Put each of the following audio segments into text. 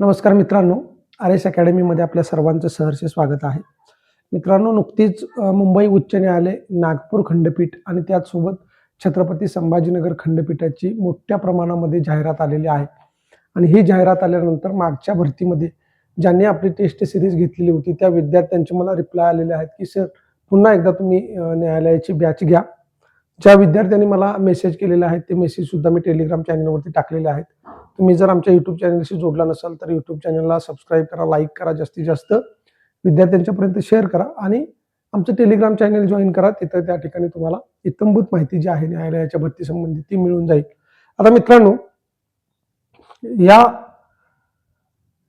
नमस्कार मित्रांनो. R S अकॅडमीमध्ये आपल्या सर्वांचं सहर्ष स्वागत आहे. मित्रांनो नुकतीच मुंबई उच्च न्यायालय नागपूर खंडपीठ आणि त्याचसोबत छत्रपती संभाजीनगर खंडपीठाची मोठ्या प्रमाणामध्ये जाहिरात आलेली आहे. आणि ही जाहिरात आल्यानंतर मागच्या भरतीमध्ये ज्यांनी आपली टेस्ट सिरीज घेतलेली होती त्या विद्यार्थ्यांचे मला रिप्लाय आलेले आहेत की सर पुन्हा एकदा तुम्ही न्यायालयाची बॅच घ्या. ज्या विद्यार्थ्यांनी मला मेसेज केलेले आहेत ते मेसेज सुद्धा मी टेलिग्राम चॅनलवरती टाकलेले आहेत. तुम्ही जर आमच्या युट्यूब चॅनलशी जोडला नसाल तर युट्यूब चॅनलला सबस्क्राईब करा लाईक करा जास्तीत जास्त. विद्यार्थ्यांच्यापर्यंत शेअर करा आणि आमचं टेलिग्राम चॅनल जॉईन करा. तिथं त्या ठिकाणी तुम्हाला इतंभूत माहिती जी आहे न्यायालयाच्या भरती संबंधी ती मिळून जाईल. आता मित्रांनो या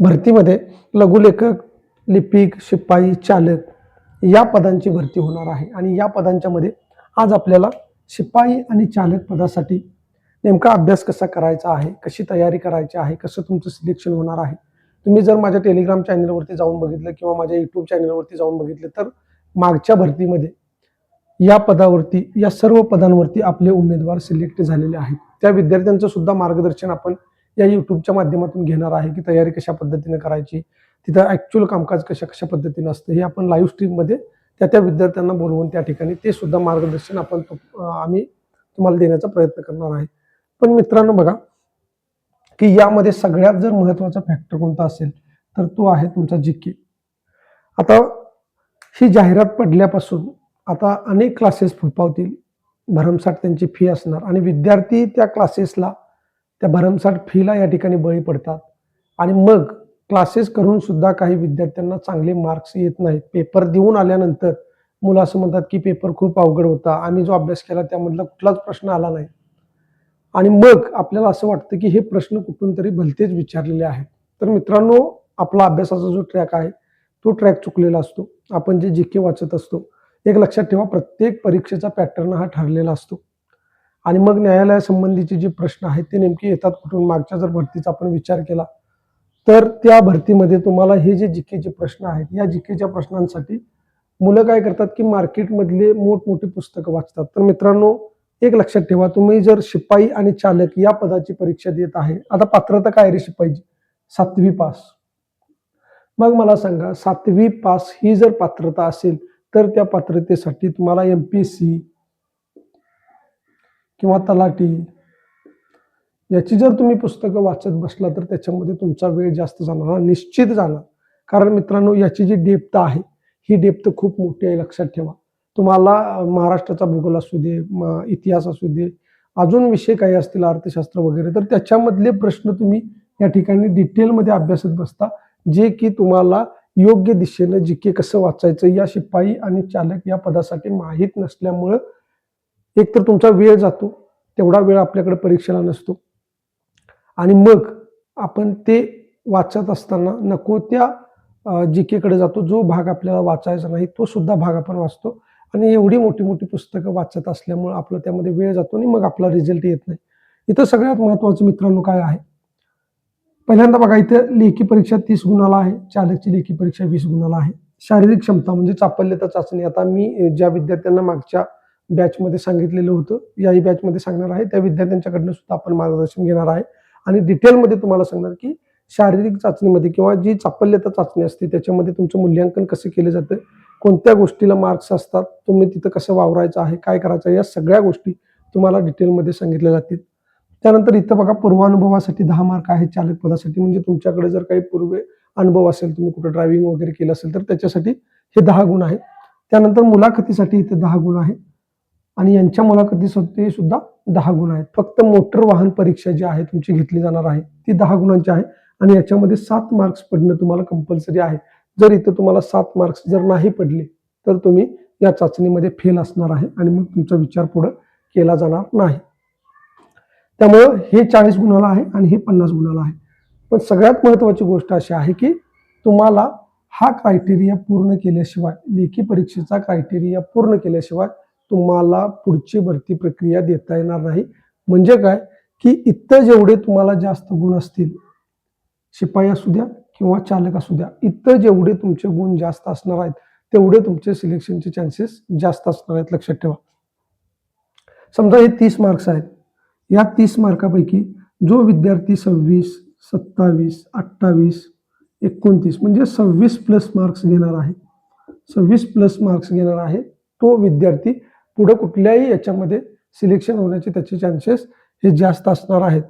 भरतीमध्ये लघुलेखक लिपिक शिपाई चालक या पदांची भरती होणार आहे. आणि या पदांच्या मध्ये आज आपल्याला शिपाई आणि चालक पदासाठी नेमका अभ्यास कसा करायचा आहे? कशी तयारी करायची आहे? कसं तुमचं सिलेक्शन होणार आहे? तुम्ही जर माझ्या टेलिग्राम चॅनलवरती जाऊन बघितलं किंवा माझ्या युट्यूब चॅनलवरती जाऊन बघितलं तर मागच्या भरतीमध्ये या पदावरती या सर्व पदांवरती आपले उमेदवार सिलेक्ट झालेले आहेत. त्या विद्यार्थ्यांचं सुद्धा मार्गदर्शन आपण या युट्यूबच्या माध्यमातून घेणार आहे की तयारी कशा पद्धतीने करायची तिथं ॲक्च्युअल कामकाज कशा कशा पद्धतीनं असतं हे आपण लाईव्ह स्ट्रीममध्ये त्या त्या विद्यार्थ्यांना बोलवून त्या ठिकाणी ते सुद्धा मार्गदर्शन आपण तो- आम्ही तुम्हाला देण्याचा प्रयत्न करणार आहे. पण मित्रांनो बघा की यामध्ये सगळ्यात जर महत्त्वाचा फॅक्टर कोणता असेल तर तो आहे तुमचा जीके आता ही जाहिरात पडल्यापासून आता अनेक क्लासेस फुलपावतील भरमसाठ त्यांची फी असणार. आणि विद्यार्थी त्या क्लासेसला त्या भरमसाठ फीला या ठिकाणी बळी पडतात. आणि मग क्लासेस करून सुद्धा काही विद्यार्थ्यांना चांगले मार्क्स येत नाहीत. पेपर देऊन आल्यानंतर मुलं असं म्हणतात की पेपर खूप अवघड होता. आम्ही जो अभ्यास केला त्यामधला कुठलाच प्रश्न आला नाही. आणि मग आपल्याला असं वाटतं की हे प्रश्न कुठून तरी भलतेच विचारलेले आहेत. तर मित्रांनो आपला अभ्यासाचा जो ट्रॅक आहे तो ट्रॅक चुकलेला असतो. आपण जे जी के वाचत असतो एक लक्षात ठेवा प्रत्येक परीक्षेचा पॅटर्न हा ठरलेला असतो. आणि मग न्यायालयासंबंधीचे जे प्रश्न आहेत ते नेमके येतात कुठून? मागच्या जर भरतीचा आपण विचार केला तर त्या भरतीमध्ये तुम्हाला हे जे जिकेचे प्रश्न आहेत या जिकेच्या प्रश्नांसाठी मुलं काय करतात की मार्केटमधले मोठमोठी पुस्तकं वाचतात. तर मित्रांनो एक लक्षात ठेवा तुम्ही जर शिपाई आणि चालक या पदाची परीक्षा देत आहे आता पात्रता काय रे शिपाईची? सातवी पास. मग मला सांगा सातवी पास ही जर पात्रता असेल तर त्या पात्रतेसाठी तुम्हाला एम पी एस सी किंवा तलाटी याची जर तुम्ही पुस्तकं वाचत बसला तर त्याच्यामध्ये तुमचा वेळ जास्त जाणार निश्चित जाणार. कारण मित्रांनो याची जी डेप्थ आहे ही डेप्थ खूप मोठी आहे लक्षात ठेवा. तुम्हाला महाराष्ट्राचा भूगोल असू दे इतिहास असू दे अजून विषय काही असतील अर्थशास्त्र वगैरे तर त्याच्यामधले प्रश्न तुम्ही या ठिकाणी डिटेलमध्ये अभ्यासत बसता जे की तुम्हाला योग्य दिशेनं जी के कसं वाचायचं या शिपाई आणि चालक या पदासाठी माहीत नसल्यामुळं एकतर तुमचा वेळ जातो तेवढा वेळ आपल्याकडे परीक्षेला नसतो. आणि मग आपण ते वाचत असताना नको त्या जी केकडे जातो जो भाग आपल्याला वाचायचा नाही तो सुद्धा भाग आपण वाचतो. आणि एवढी मोठी मोठी पुस्तकं वाचत असल्यामुळं आपलं त्यामध्ये वेळ जातो आणि मग आपला रिझल्ट येत नाही. इथं सगळ्यात महत्त्वाचं मित्रांनो काय आहे? पहिल्यांदा बघा इथं लेखी परीक्षा तीस गुणाला आहे चालकची लेखी परीक्षा वीस गुणाला आहे. शारीरिक क्षमता म्हणजे चापल्यता चाचणी. आता मी ज्या विद्यार्थ्यांना मागच्या बॅचमध्ये सांगितलेलं होतं याही बॅचमध्ये सांगणार आहे. त्या विद्यार्थ्यांच्याकडनं सुद्धा आपण मार्गदर्शन घेणार आहे. आणि डिटेलमध्ये तुम्हाला सांगणार की शारीरिक चाचणीमध्ये किंवा जी चापल्यता चाचणी असते त्याच्यामध्ये तुमचं मूल्यांकन कसं केलं जातं कोणत्या गोष्टीला मार्क्स असतात तुम्ही तिथं कसं वावरायचं आहे काय करायचं या सगळ्या गोष्टी तुम्हाला डिटेलमध्ये सांगितल्या जातील. त्यानंतर इथं बघा पूर्वानुभवासाठी दहा मार्क आहे चालक पदासाठी. म्हणजे तुमच्याकडे जर काही पूर्वे अनुभव असेल तुम्ही कुठं ड्रायव्हिंग वगैरे केलं असेल तर त्याच्यासाठी हे दहा गुण आहेत. त्यानंतर मुलाखतीसाठी इथे दहा गुण आहे. आणि यांच्या मुलाखतीसाठी सुद्धा दहा गुण आहेत. फक्त मोटर वाहन परीक्षा जी आहे तुमची घेतली जाणार आहे ती दहा गुणांची आहे. आणि याच्यामध्ये सात मार्क्स पडणं तुम्हाला कंपल्सरी आहे. जर इथं तुम्हाला सात मार्क्स जर नाही पडले तर तुम्ही या चाचणीमध्ये फेल असणार आहे आणि मग तुमचा विचार पुढं केला जाणार नाही. त्यामुळं हे चाळीस गुणाला आहे आणि हे पन्नास गुणाला आहे. पण सगळ्यात महत्त्वाची गोष्ट अशी आहे की तुम्हाला हा क्रायटेरिया पूर्ण केल्याशिवाय लेखी परीक्षेचा क्रायटेरिया पूर्ण केल्याशिवाय तुम्हाला पुढची भरती प्रक्रिया देता येणार नाही. म्हणजे काय? की इथं जेवढे तुम्हाला जास्त गुण असतील शिपाई असू द्या किंवा चालक असू द्या इतर जेवढे तुमचे गुण जास्त असणार आहेत तेवढे तुमचे सिलेक्शनचे चान्सेस जास्त असणार आहेत. लक्षात ठेवा. समजा हे तीस मार्क्स आहेत. या तीस मार्कापैकी जो विद्यार्थी सव्वीस सत्तावीस अठ्ठावीस एकोणतीस म्हणजे सव्वीस प्लस मार्क्स घेणार आहे सव्वीस प्लस मार्क्स घेणार आहे तो विद्यार्थी पुढे कुठल्याही याच्यामध्ये सिलेक्शन होण्याचे त्याचे चान्सेस हे जास्त असणार आहेत.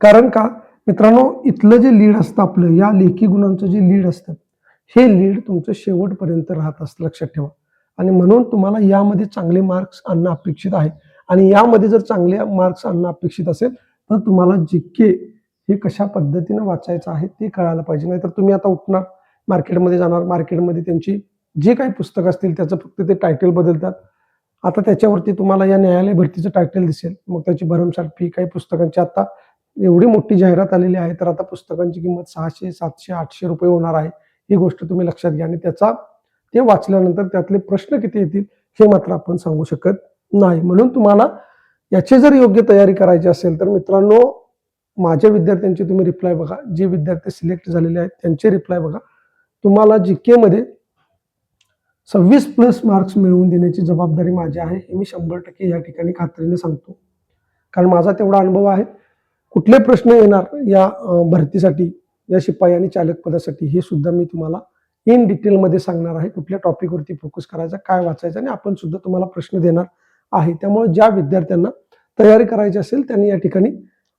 कारण का? मित्रांनो इथलं जे लीड असतं आपलं या लेखी गुणांचं जे लीड असतं हे लीड तुमचं शेवटपर्यंत राहत असतं लक्षात ठेवा. आणि म्हणून तुम्हाला यामध्ये चांगले मार्क्स आणणं अपेक्षित आहे. आणि यामध्ये जर चांगले मार्क्स आणणं अपेक्षित असेल तर तुम्हाला जिके हे कशा पद्धतीनं वाचायचं आहे ते कळायला पाहिजे. नाहीतर तुम्ही आता उठणार मार्केटमध्ये जाणार मार्केटमध्ये त्यांची जे काही पुस्तक असतील त्याचं फक्त ते टायटल बदलतात. आता त्याच्यावरती तुम्हाला या न्यायालय भरतीचं टायटल दिसेल. मग त्याची भरमसाठ फी काही पुस्तकांची. आता एवढी मोठी जाहिरात आलेली आहे तर आता पुस्तकांची किंमत सहाशे सातशे आठशे रुपये होणार आहे. ही गोष्ट तुम्ही लक्षात घ्या आणि त्याचा ते वाचल्यानंतर त्यातले प्रश्न किती येतील हे मात्र आपण सांगू शकत नाही. म्हणून तुम्हाला याची जर योग्य तयारी करायची असेल तर मित्रांनो माझ्या विद्यार्थ्यांचे तुम्ही रिप्लाय बघा. जे विद्यार्थी सिलेक्ट झालेले आहेत त्यांचे रिप्लाय बघा. तुम्हाला जी मध्ये सव्वीस प्लस मार्क्स मिळवून देण्याची जबाबदारी माझी आहे हे मी शंभर टक्के या ठिकाणी खात्रीने सांगतो. कारण माझा तेवढा अनुभव आहे. कुठले प्रश्न येणार या भरतीसाठी या शिपाई आणि चालक पदासाठी हे सुद्धा मी तुम्हाला इन डिटेलमध्ये सांगणार आहे. कुठल्या टॉपिकवरती फोकस करायचा काय वाचायचं आणि आपण सुद्धा तुम्हाला प्रश्न देणार आहे. त्यामुळे ज्या विद्यार्थ्यांना तयारी करायची असेल त्यांनी या ठिकाणी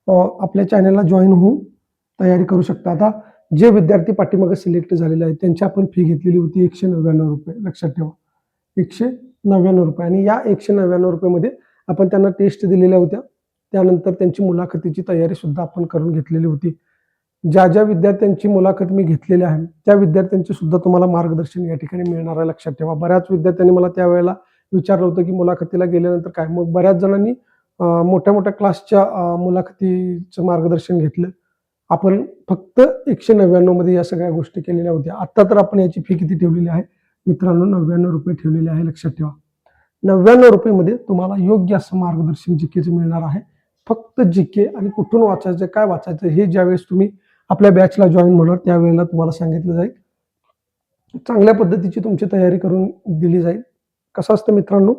आपल्या चॅनलला जॉईन होऊन तयारी करू शकता. आता जे विद्यार्थी पाठीमागे सिलेक्ट झालेले आहेत त्यांची आपण फी घेतलेली होती एकशे नव्याण्णव रुपये. लक्षात ठेवा. एकशे नव्याण्णव रुपये. आणि या एकशे नव्याण्णव रुपयेमध्ये आपण त्यांना टेस्ट दिलेल्या होत्या. त्यानंतर त्यांची मुलाखतीची तयारी सुद्धा आपण करून घेतलेली होती. ज्या ज्या विद्यार्थ्यांची मुलाखत मी घेतलेली आहे त्या विद्यार्थ्यांचे सुद्धा तुम्हाला मार्गदर्शन या ठिकाणी मिळणार आहे. लक्षात ठेवा. बऱ्याच विद्यार्थ्यांनी मला त्यावेळेला विचारलं होतं की मुलाखतीला गेल्यानंतर काय? मग बऱ्याच जणांनी मोठ्या मोठ्या क्लासच्या मुलाखतीचं मार्गदर्शन घेतलं. आपण फक्त एकशे नव्याण्णवमध्ये या सगळ्या गोष्टी केलेल्या होत्या. आता तर आपण याची फी किती ठेवलेली आहे? मित्रांनो नव्याण्णव रुपये ठेवलेले आहे. लक्षात ठेवा. नव्याण्णव रुपयेमध्ये तुम्हाला योग्य असं मार्गदर्शन जीकेचं मिळणार आहे फक्त जी के आणि कुठून वाचायचं काय वाचायचं हे ज्यावेळेस तुम्ही आपल्या बॅचला जॉईन होणार त्यावेळेला तुम्हाला सांगितलं जाईल. चांगल्या पद्धतीची तुमची तयारी करून दिली जाईल. कसं असतं मित्रांनो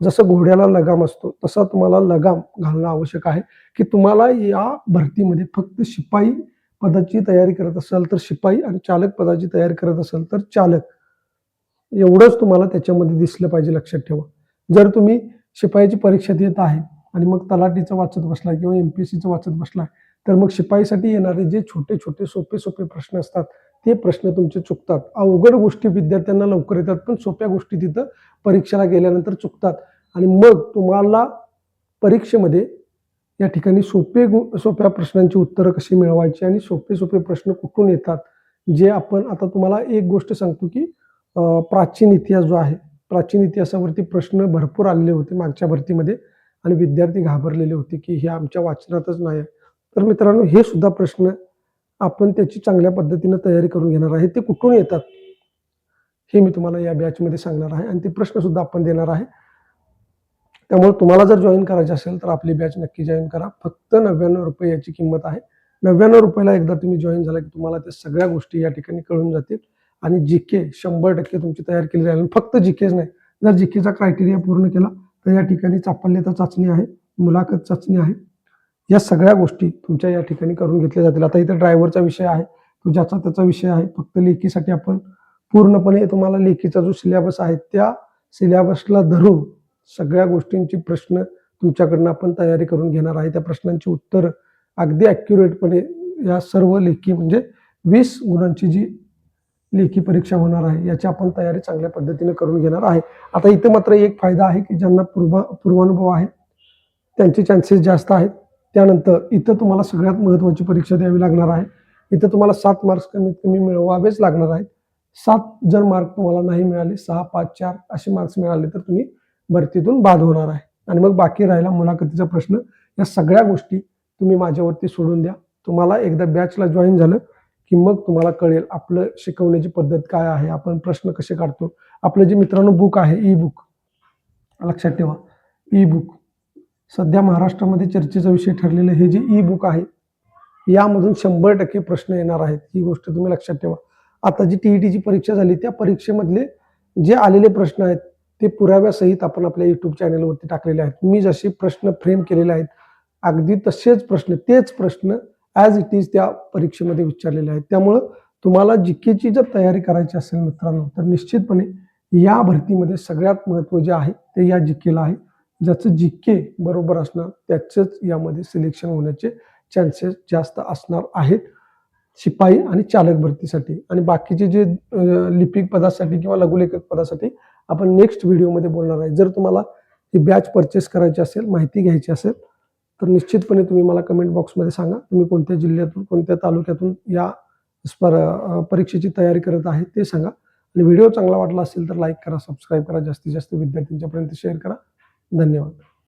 जसं घोड्याला लगाम असतो तसा तुम्हाला लगाम घालणं आवश्यक आहे. की तुम्हाला या भरतीमध्ये फक्त शिपाई पदाची तयारी करत असाल तर शिपाई आणि चालक पदाची तयारी करत असाल तर चालक. एवढंच तुम्हाला त्याच्यामध्ये दिसलं पाहिजे लक्षात ठेवा. जर तुम्ही शिपाईची परीक्षा देत आहे आणि मग तलाठीचं वाचत बसलाय किंवा एम पी सीचं वाचत बसलाय तर मग शिपाईसाठी येणारे जे छोटे छोटे सोपे सोपे प्रश्न असतात ते प्रश्न तुमचे चुकतात. अवघड गोष्टी विद्यार्थ्यांना लवकर येतात पण सोप्या गोष्टी तिथं परीक्षेला गेल्यानंतर चुकतात. आणि मग तुम्हाला परीक्षेमध्ये या ठिकाणी सोपे सोप्या प्रश्नांची उत्तरं कशी मिळवायची आणि सोपे सोपे प्रश्न कुठून येतात जे आपण आता तुम्हाला एक गोष्ट सांगतो की प्राचीन इतिहास जो आहे प्राचीन इतिहासावरती प्रश्न भरपूर आलेले होते मागच्या भरतीमध्ये. आणि विद्यार्थी घाबरलेले होते की हे आमच्या वाचनातच नाही आहे. तर मित्रांनो हे सुद्धा प्रश्न आपण त्याची चांगल्या पद्धतीनं तयारी करून घेणार आहे. ते कुठून येतात हे मी तुम्हाला या बॅचमध्ये सांगणार आहे आणि ते प्रश्न सुद्धा आपण देणार आहे. त्यामुळे तुम्हाला जर जॉईन करायचे असेल तर आपली बॅच नक्की जॉईन करा. फक्त नव्याण्णव रुपये याची किंमत आहे. नव्याण्णव रुपयाला एकदा तुम्ही जॉईन झाला की तुम्हाला त्या सगळ्या गोष्टी या ठिकाणी कळून जातील. आणि जी के शंभर टक्के तुमची तयार केली जाईल. आणि फक्त जी केच नाही जर जी केचा क्रायटेरिया पूर्ण केला तर या ठिकाणी चापल्यता चाचणी आहे मुलाखत चाचणी आहे. या सगळ्या गोष्टी तुमच्या या ठिकाणी करून घेतल्या जातील. आता इथे ड्रायव्हरचा विषय आहे तो ज्याचा त्याचा विषय आहे. फक्त लेखीसाठी आपण पूर्णपणे तुम्हाला लेखीचा जो सिलेबस आहे त्या सिलेबसला धरून सगळ्या गोष्टींची प्रश्न तुमच्याकडनं आपण तयारी करून घेणार आहे. त्या प्रश्नांची उत्तर अगदी ॲक्युरेटपणे या सर्व लेखी म्हणजे वीस गुणांची जी लेखी परीक्षा होणार आहे याची आपण तयारी चांगल्या पद्धतीने करून घेणार आहे. आता इथं मात्र एक फायदा आहे की ज्यांना पूर्व पूर्वानुभव आहे त्यांचे चान्सेस जास्त आहेत. त्यानंतर इथं तुम्हाला सगळ्यात महत्त्वाची परीक्षा द्यावी लागणार आहे. इथं तुम्हाला सात मार्क्स कमीत कमी मिळवावेच लागणार आहेत. सात जर मार्क तुम्हाला नाही मिळाले सहा पाच चार असे मार्क्स मिळाले तर तुम्ही भरतीतून बाद होणार आहे. आणि मग बाकी राहिला मुलाखतीचा प्रश्न या सगळ्या गोष्टी तुम्ही माझ्यावरती सोडून द्या. तुम्हाला एकदा बॅचला जॉईन झालं की मग तुम्हाला कळेल आपलं शिकवण्याची पद्धत काय आहे आपण प्रश्न कसे काढतो. आपलं जे मित्रांनो बुक आहे ई बुक लक्षात ठेवा. ई बुक सध्या महाराष्ट्रामध्ये चर्चेचा विषय ठरलेलं हे जे ई बुक आहे यामधून शंभर टक्के प्रश्न येणार आहेत. ही गोष्ट तुम्ही लक्षात ठेवा. आता जी टी ई परीक्षा झाली त्या परीक्षेमधले जे आलेले प्रश्न आहेत ते पुराव्यासहित आपण आपल्या युट्यूब चॅनलवरती टाकलेले आहेत. मी जसे प्रश्न फ्रेम केलेले आहेत अगदी तसेच प्रश्न तेच प्रश्न ॲज इट इज त्या परीक्षेमध्ये विचारलेल्या आहेत. त्यामुळं तुम्हाला जिकेची जर तयारी करायची असेल मित्रांनो तर निश्चितपणे या भरतीमध्ये सगळ्यात महत्त्व जे आहे ते या जिकेला आहे. ज्याचं जिके बरोबर असणार त्याचंच यामध्ये सिलेक्शन होण्याचे चान्सेस जास्त असणार आहेत. शिपाई आणि चालक भरतीसाठी आणि बाकीचे जे लिपिक पदासाठी किंवा लघुलेखक पदासाठी आपण नेक्स्ट व्हिडिओमध्ये बोलणार आहे. जर तुम्हाला ही बॅच परचेस करायची असेल माहिती घ्यायची असेल तर निश्चितपणे तुम्ही मला कमेंट बॉक्समध्ये सांगा. तुम्ही कोणत्या जिल्ह्यातून कोणत्या तालुक्यातून या स्पर परीक्षेची तयारी करत आहे ते सांगा. आणि व्हिडिओ चांगला वाटला असेल तर लाईक करा सबस्क्राईब करा. जास्तीत जास्त विद्यार्थ्यांच्यापर्यंत शेअर करा. धन्यवाद.